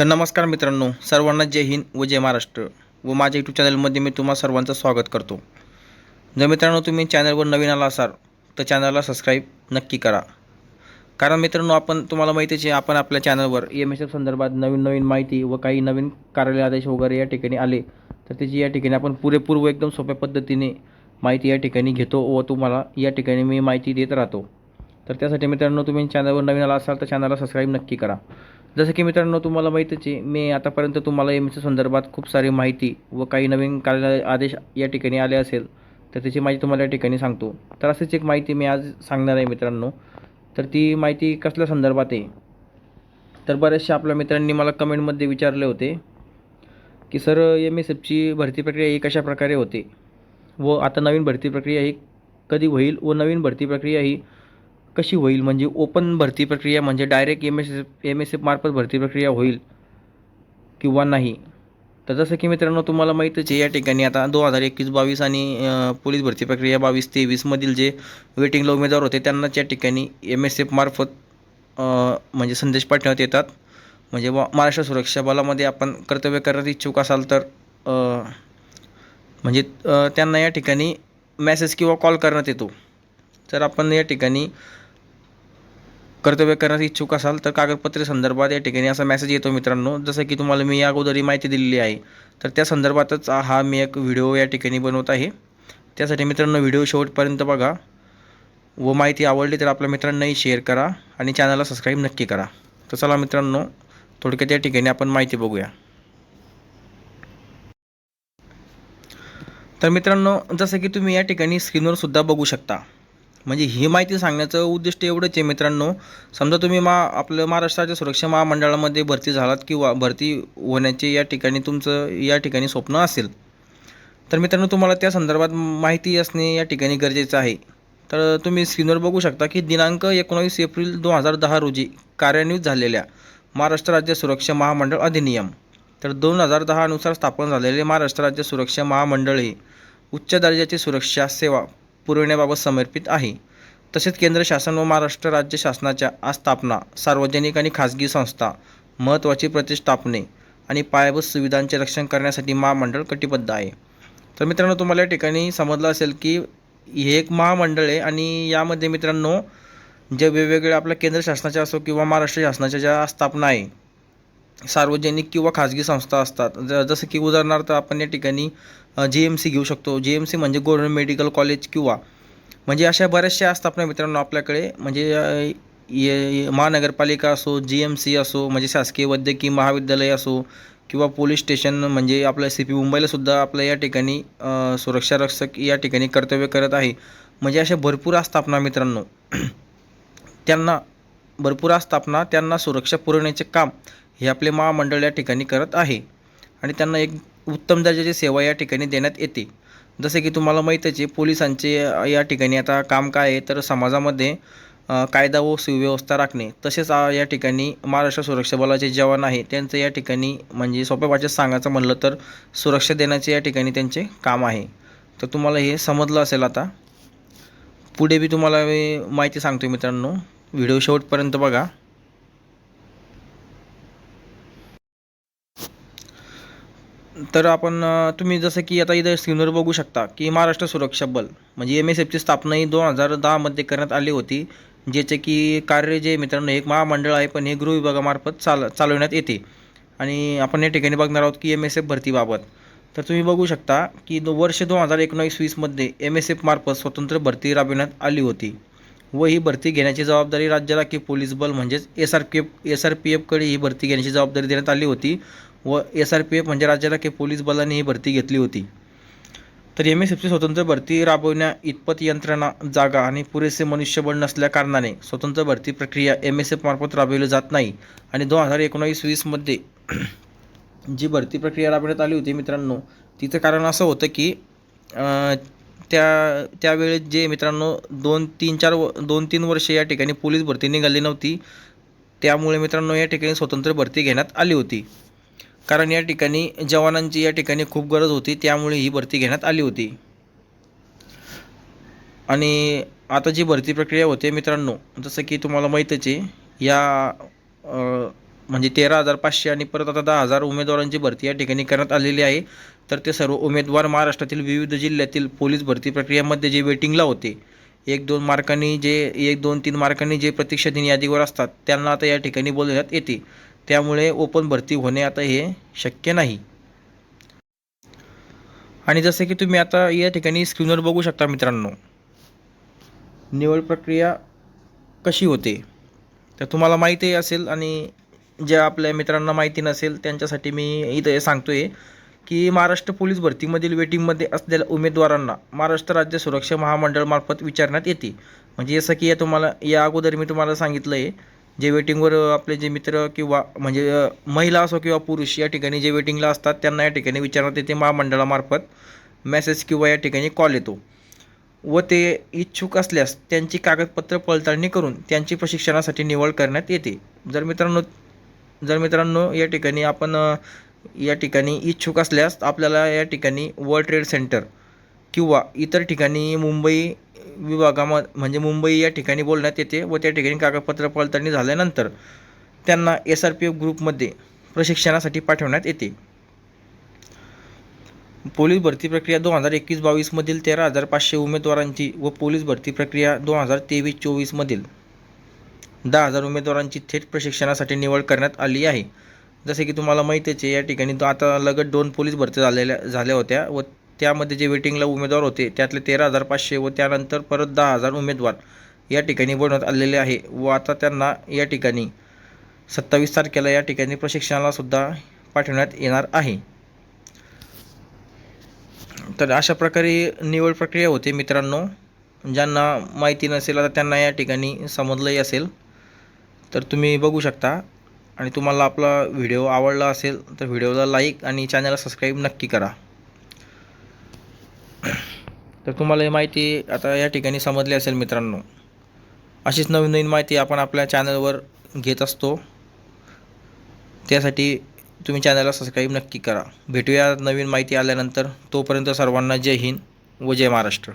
तर नमस्कार मित्रांनो सर्वांना जय हिंद व जय महाराष्ट्र व माझ्या यूट्यूब चॅनलमध्ये मी तुम्हा सर्वांचं स्वागत करतो. जर मित्रांनो तुम्ही चॅनलवर नवीन आला असाल तर चॅनलला सबस्क्राईब नक्की करा. कारण मित्रांनो आपण तुम्हाला माहितीच आहे आपण आपल्या चॅनलवर एम एस एफ संदर्भात नवीन नवीन माहिती व काही नवीन कार्यालय आदेश वगैरे या ठिकाणी आले तर त्याची या ठिकाणी आपण पुरेपूर व एकदम सोप्या पद्धतीने माहिती या ठिकाणी घेतो व तुम्हाला या ठिकाणी मी माहिती देत राहतो. तर त्यासाठी मित्रांनो तुम्ही चॅनलवर नवीन आला असाल तर चॅनलला सबस्क्राईब नक्की करा. जसं की मित्रांनो तुम्हाला माहीतच आहे मी आतापर्यंत तुम्हाला एम एसच्या संदर्भात खूप सारी माहिती व काही नवीन कार्यालय आदेश या ठिकाणी आले असेल तर त्याची माहिती तुम्हाला या ठिकाणी सांगतो. तर अशीच एक माहिती मी आज सांगणार आहे मित्रांनो. तर ती माहिती कसल्या संदर्भात आहे? तर बऱ्याचशा आपल्या मित्रांनी मला कमेंटमध्ये विचारले होते की सर एम एस एफची भरती प्रक्रिया ही कशा प्रकारे होते? व आता नवीन भरती प्रक्रिया ही कधी होईल व नवीन भरती प्रक्रिया ही कशी होईल? म्हणजे ओपन भरती प्रक्रिया म्हणजे direct M S F M S एफमार्फत भरती प्रक्रिया होईल किंवा नाही? तर जसं की मित्रांनो तुम्हाला माहीतच आहे या ठिकाणी आता दोन हजार एकवीस बावीस आणि पोलीस भरती प्रक्रिया बावीस तेवीसमधील जे वेटिंगला उमेदवार होते त्यांनाच या ठिकाणी एम एस एफमार्फत म्हणजे संदेश पाठवण्यात येतात. म्हणजे वा- महाराष्ट्र सुरक्षा बलामध्ये आपण कर्तव्य करत इच्छुक असाल तर म्हणजे त्यांना या ठिकाणी मॅसेज किंवा कॉल करण्यात येतो. तर आपण या ठिकाणी कर्तव्य करण्यास इच्छुक असाल तर कागदपत्रे संदर्भात या ठिकाणी असा मेसेज येतो मित्रांनो. जसं की तुम्हाला मी या अगोदर माहिती दिलेली आहे. तर त्या संदर्भातच हा मी एक व्हिडिओ या ठिकाणी बनवत आहे. त्यासाठी मित्रांनो व्हिडिओ शेवटपर्यंत बघा. व माहिती आवडली तर आपल्या मित्रांनाही शेअर करा आणि चॅनलला सबस्क्राईब नक्की करा. तर चला मित्रांनो थोडक्यात या ठिकाणी आपण माहिती बघूया. तर मित्रांनो जसं की तुम्ही या ठिकाणी स्क्रीनवर सुद्धा बघू शकता. म्हणजे ही माहिती सांगण्याचं उद्दिष्ट एवढंच आहे मित्रांनो. समजा तुम्ही मा आपलं महाराष्ट्राच्या सुरक्षा महामंडळामध्ये भरती झालात किंवा भरती होण्याचे या ठिकाणी तुमचं या ठिकाणी स्वप्न असेल. तर मित्रांनो तुम्हाला त्या संदर्भात माहिती असणे या ठिकाणी गरजेचं आहे. तर तुम्ही स्क्रीनवर बघू शकता की दिनांक एकोणावीस एप्रिल दोन हजार दहा रोजी कार्यान्वित झालेल्या महाराष्ट्र राज्य सुरक्षा महामंडळ अधिनियम. तर दोन हजार दहानुसार स्थापन झालेले महाराष्ट्र राज्य सुरक्षा महामंडळ हे उच्च दर्जाची सुरक्षा सेवा पुरविण्याबाबत समर्पित आहे. तसेच केंद्र शासन व महाराष्ट्र राज्य शासनाच्या आस्थापना सार्वजनिक आणि खाजगी संस्था महत्त्वाची प्रतिष्ठापने आणि पायाभूत सुविधांचे रक्षण करण्यासाठी महामंडळ कटिबद्ध आहे. तर मित्रांनो तुम्हाला या ठिकाणी समजलं असेल की हे एक महामंडळ आहे आणि यामध्ये मित्रांनो जे वेगवेगळ्या आपल्या केंद्र शासनाच्या असो किंवा महाराष्ट्र शासनाच्या ज्या स्थापना आहे सार्वजनिक किंवा खाजगी संस्था असतात. ज जसं की उदाहरणार्थ आपण या ठिकाणी जी एम सी घेऊ शकतो. जी एम सी म्हणजे गव्हर्नमेंट मेडिकल कॉलेज किंवा म्हणजे अशा बऱ्याचशा आस्थापना मित्रांनो आपल्याकडे. म्हणजे ये- महानगरपालिका असो जी एम सी असो म्हणजे शासकीय वैद्यकीय महाविद्यालय असो किंवा पोलीस स्टेशन म्हणजे आपलं सी पी मुंबईलासुद्धा आपल्या या ठिकाणी सुरक्षा रक्षक या ठिकाणी कर्तव्य करत आहे. म्हणजे अशा भरपूर आस्थापना मित्रांनो. त्यांना भरपूर आस्थापना त्यांना सुरक्षा पुरवण्याचे काम हे आपले महामंडळ या ठिकाणी करत आहे. आणि त्यांना एक उत्तम दर्जाची सेवा या ठिकाणी देण्यात येते. जसे की तुम्हाला माहीतच आहे पोलिसांचे या ठिकाणी आता काम काय आहे तर समाजामध्ये कायदा व सुव्यवस्था राखणे. तसेच या ठिकाणी महाराष्ट्र सुरक्षा बलाचे जवान आहे त्यांचं या ठिकाणी म्हणजे सोप्या भाषेत सांगायचं म्हणलं तर सुरक्षा देण्याचे या ठिकाणी त्यांचे काम आहे. तर तुम्हाला हे समजलं असेल आता. पुढे बी तुम्हाला मी माहिती सांगतो मित्रांनो. व्हिडिओ शेवटपर्यंत बघा. तर आपण तुम्ही जसं की आता इथं स्क्रीनवर बघू शकता की महाराष्ट्र सुरक्षा बल म्हणजे एम एस एफची स्थापना ही दोन हजार दहामध्ये करण्यात आली होती ज्याचे की कार्य जे मित्रांनो एक महामंडळ आहे पण हे गृह विभागामार्फत चाल चालवण्यात येते. आणि आपण या ठिकाणी बघणार आहोत की एम एस एफ भरतीबाबत तर तुम्ही बघू शकता की दो वर्ष दोन हजार एकोणावीस वीसमध्ये एम एस एफमार्फत स्वतंत्र भरती राबविण्यात आली होती. व ही भरती घेण्याची जबाबदारी राज्य राखीव पोलीस बल म्हणजेच S R P F S R P एफकडे ही भरती घेण्याची जबाबदारी देण्यात आली होती व एस आर पी एफ म्हणजे राज्य राखीव पोलीस बलाने ही भरती घेतली होती. तर एम एस एफची स्वतंत्र भरती राबवण्या इतपत यंत्रणा जागा आणि पुरेसे मनुष्यबळ नसल्या कारणाने स्वतंत्र भरती प्रक्रिया एम एस एफमार्फत राबवली जात नाही. आणि दोन हजार एकोणावीस वीसमध्ये जी भरती प्रक्रिया राबवण्यात आली होती मित्रांनो तिचं कारण असं होतं की त्या त्यावेळेस जे मित्रांनो दोन तीन चार व दोन तीन वर्षे या ठिकाणी पोलीस भरती निघाली नव्हती. त्यामुळे मित्रांनो या ठिकाणी स्वतंत्र भरती घेण्यात आली होती. कारण या ठिकाणी जवानांची या ठिकाणी खूप गरज होती त्यामुळे ही भरती घेण्यात आली होती. आणि आता जी भरती प्रक्रिया होते मित्रांनो जसं की तुम्हाला माहीतच आहे या म्हणजे तेरा हजार पाचशे आणि परत आता दहा हजार उमेदवारांची भरती या ठिकाणी करण्यात आलेली आहे. तर ते सर्व उमेदवार महाराष्ट्रातील विविध जिल्ह्यातील पोलीस भरती प्रक्रियामध्ये जे वेटिंगला होते एक दोन मार्कांनी जे एक दोन तीन मार्कांनी जे प्रतीक्षा दिन यादीवर असतात त्यांना आता या ठिकाणी बोलवण्यात येते. त्यामुळे ओपन भरती होणे आता हे शक्य नाही. आणि जसे की तुम्ही आता या ठिकाणी स्क्रीनवर बघू शकता मित्रांनो निवड प्रक्रिया कशी होते. तर तुम्हाला माहिती असेल आणि ज्या आपल्या मित्रांना माहिती नसेल त्यांच्यासाठी मी इथं हे सांगतो आहे की महाराष्ट्र पोलीस भरतीमधील वेटिंगमध्ये असलेल्या उमेदवारांना महाराष्ट्र राज्य सुरक्षा महामंडळमार्फत विचारण्यात येते. म्हणजे जसं की या तुम्हाला या अगोदर मी तुम्हाला सांगितलं आहे जे वेटिंगवर आपले जे मित्र किंवा म्हणजे महिला असो किंवा पुरुष या ठिकाणी जे वेटिंगला असतात त्यांना या ठिकाणी विचारण्यात येते महामंडळामार्फत मेसेज किंवा या ठिकाणी कॉल येतो. व ते इच्छुक असल्यास त्यांची कागदपत्र पडताळणी करून त्यांची प्रशिक्षणासाठी निवड करण्यात येते. जर मित्रांनो जर मित्रांनो या ठिकाणी आपण या ठिकाणी इच्छुक असल्यास आपल्याला या ठिकाणी वर्ल्ड ट्रेड सेंटर किंवा इतर ठिकाणी मुंबई विभागाम म्हणजे मुंबई या ठिकाणी बोलण्यात येते व त्या ठिकाणी कागदपत्र पडताळणी झाल्यानंतर त्यांना एस आर पी एफ ग्रुपमध्ये प्रशिक्षणासाठी पाठवण्यात येते. पोलीस भरती प्रक्रिया दोन हजार एकवीस बावीसमधील तेरा हजार पाचशे उमेदवारांची व पोलीस भरती प्रक्रिया दोन हजार तेवीस चोवीसमधील दहा हजार उमेदवारांची थेट प्रशिक्षणासाठी निवड करण्यात आली आहे. जसे की तुम्हाला माहितीच आहे या ठिकाणी तो आता लगत दोन पोलीस भरती झालेल्या झाल्या होत्या व त्यामध्ये जे वेटिंगला उमेदवार होते त्यातले तेरा हजार पाचशे व त्यानंतर परत दहा हजार उमेदवार या ठिकाणी बनवण्यात आलेले आहे. व आता त्यांना या ठिकाणी सत्तावीस तारखेला या ठिकाणी प्रशिक्षणाला सुद्धा पाठवण्यात येणार आहे. तर अशा प्रकारे निवड प्रक्रिया होते मित्रांनो. ज्यांना माहिती नसेल आता त्यांना या ठिकाणी समजलंही असेल. तर तुम्ही बघू शकता आणि तुम्हाला आपला व्हिडिओ आवडला असेल तर व्हिडिओला लाईक आणि चॅनलला सबस्क्राईब नक्की करा. तर तुम्हाला ही माहिती आता या ठिकाणी समजली असेल मित्रांनो. अशीच नवीन नवीन माहिती आपण आपल्या चॅनलवर घेत असतो. त्यासाठी तुम्ही चॅनलला सबस्क्राईब नक्की करा. भेटूया नवीन माहिती आल्यानंतर. तोपर्यंत सर्वांना जय हिंद व जय महाराष्ट्र.